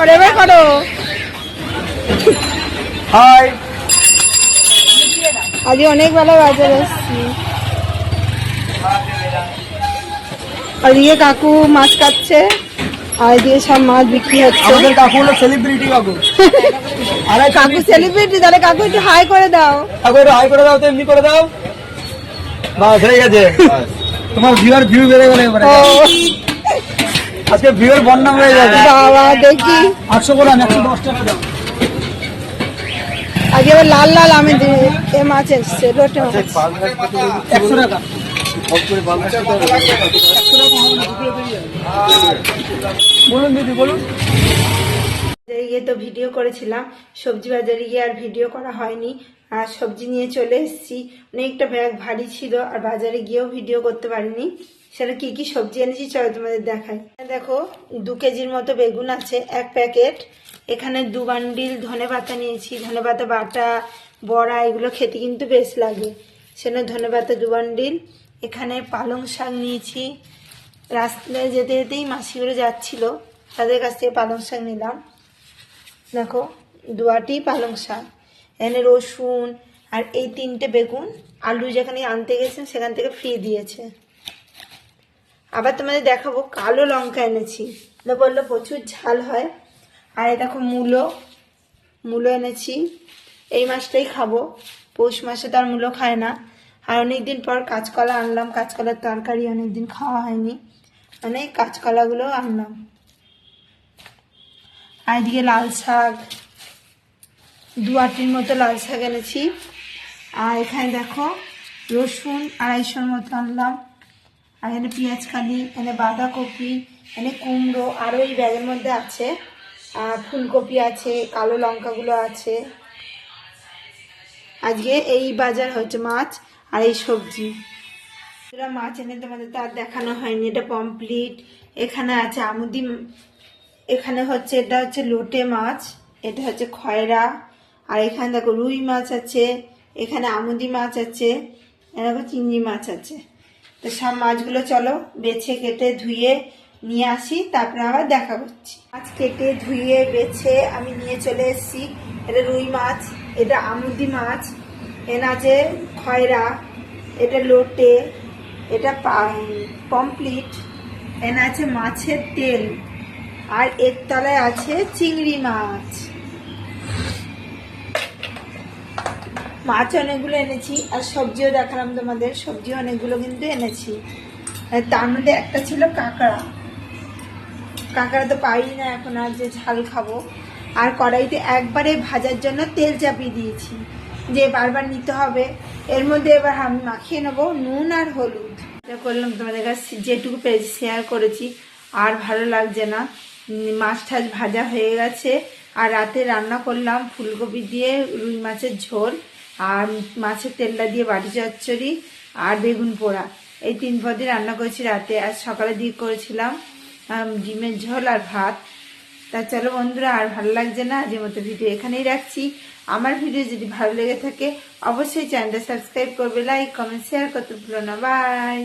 করো এবার করো। হাই। আজকে অনেক বেলা বাজারে এসছি আজকে কাকু মাছ কাটছে আর দিয়ে সব মাছ বিক্রি হচ্ছে। আমাদের কাকু হলো সেলিব্রিটি কাকু। আরে কাকু সেলিব্রিটি তাহলে কাকু একটু হাই করে দাও। কাকু একটু হাই করে দাও তো এমনি করে দাও। বাস হয়ে গেছে। তোমার ভিউয়ার ভিউ বেড়ে গেলে এবারে। আজকে ভিউয়ার বন্যা হয়ে যাবে বাবা দেখি। আটশো করে একশো দশ টাকা দাও। আজকে এবার লাল লাল আমি এ মাছ এসছে লোটে মাছ। একশো টাকা। বলুন দিদি বলুন। গিয়ে তো ভিডিও করেছিলাম সবজি বাজারে গিয়ে আর ভিডিও করা হয়নি। সবজি নিয়ে চলে এসেছি। অনেকটা ব্যাগ ভারী ছিল, আর বাজারে গিয়েও ভিডিও করতে পারিনি। সেটা কি কি সবজি এনেছি চলো তোমাদের দেখাই। দেখো, দু কেজির মতো বেগুন আছে, এক প্যাকেট। এখানে দু বান্ডিল ধনে পাতা নিয়েছি। ধনে পাতা, বাটা, বড়া, এগুলো খেতে কিন্তু বেশ লাগে। সেখানে ধনে পাতা দু বান্ডিল। এখানে পালং শাক নিয়েছি। রাস্তায় যেতে যেতেই মাসিগুলো যাচ্ছিল। তাদের কাছ থেকে পালং শাক নিলাম। দেখো, দুয়াটি পালং শাক। এখানে রসুন আর এই তিনটে বেগুন, আলু যেখানে আনতে গেছেন সেখান থেকে ফ্রি দিয়েছে। আবার তোমাদের দেখাবো, কালো লঙ্কা এনেছি। বলল, প্রচুর ঝাল হয়। আর এই দেখো মূলো মূলো এনেছি। এই মাসটাই খাব। পৌষ মাসে তো আর মূলো খায় না। আর অনেকদিন পর কাঁচকলা আনলাম। কাঁচকলার তরকারি অনেকদিন খাওয়া হয়নি। মানে কাঁচকলাগুলো আনলাম। আর এদিকে লাল শাক দু আটির মতো লাল শাক এনেছি। আর এখানে দেখো, রসুন আড়াইশোর মতো আনলাম। আর এখানে পেঁয়াজ কালি, এখানে বাঁধাকপি, এখানে কুমড়ো আরও এই ব্যাগের মধ্যে আছে। আর ফুলকপি আছে, কালো লঙ্কাগুলো আছে। আজকে এই বাজার হচ্ছে মাছ আর এই সবজি। এরা মাছ এনে তোমাদের তো আর দেখানো হয়নি, এটা পমপ্লিট এখানে আছে আমুদি, এখানে হচ্ছে, এটা হচ্ছে লোটে মাছ, এটা হচ্ছে খয়রা। আর এখানে দেখো রুই মাছ আছে, এখানে আমুদি মাছ আছে এরকম চিংড়ি মাছ আছে। তো সব মাছগুলো চলো বেছে কেটে ধুয়ে নিয়ে আসি, তারপরে আবার দেখা করছি। মাছ কেটে ধুয়ে বেছে আমি নিয়ে চলে এসেছি। এটা রুই মাছ, এটা আমুদি মাছ এখানে আছে খয়রা, এটা লোটে, এটা পমপ্লিট এখানে আছে মাছের তেল, আর এর তলায় আছে চিংড়ি মাছ। মাছ অনেকগুলো এনেছি, আর সবজিও দেখালাম তোমাদের সবজি অনেকগুলো কিন্তু এনেছি। তার মধ্যে একটা ছিল কাঁকড়া। কাঁকড়া তো পাই না এখন, আর যে ঝাল খাব। আর কড়াইতে একবারে ভাজার জন্য তেল চাপিয়ে দিয়েছি, যে বারবার নিতে হবে। এর মধ্যে এবার আমি মাখিয়ে নেব নুন আর হলুদ। করলাম তোমাদের কাছে, যেটুকু পেয়েছি শেয়ার করেছি। আর ভালো লাগছে না। মাছ টাছ ভাজা হয়ে গেছে। আর রাতে রান্না করলাম ফুলকপি দিয়ে, রুই মাছের ঝোল আর মাছের তেলটা দিয়ে বাটি চচ্চড়ি আর বেগুন পোড়া। এই তিন পদই রান্না করেছি রাতে। আর সকালে দিয়ে করেছিলাম ডিমের ঝোল আর ভাত। তা চলো বন্ধুরা, আর ভালো লাগছে না? আজের মতো ভিডিও এখানেই রাখছি। আমার ভিডিও যদি ভালো লেগে থাকে, অবশ্যই চ্যানেলটা সাবস্ক্রাইব করবে, লাইক, কমেন্ট, শেয়ার করতে ভুলো না। বাই!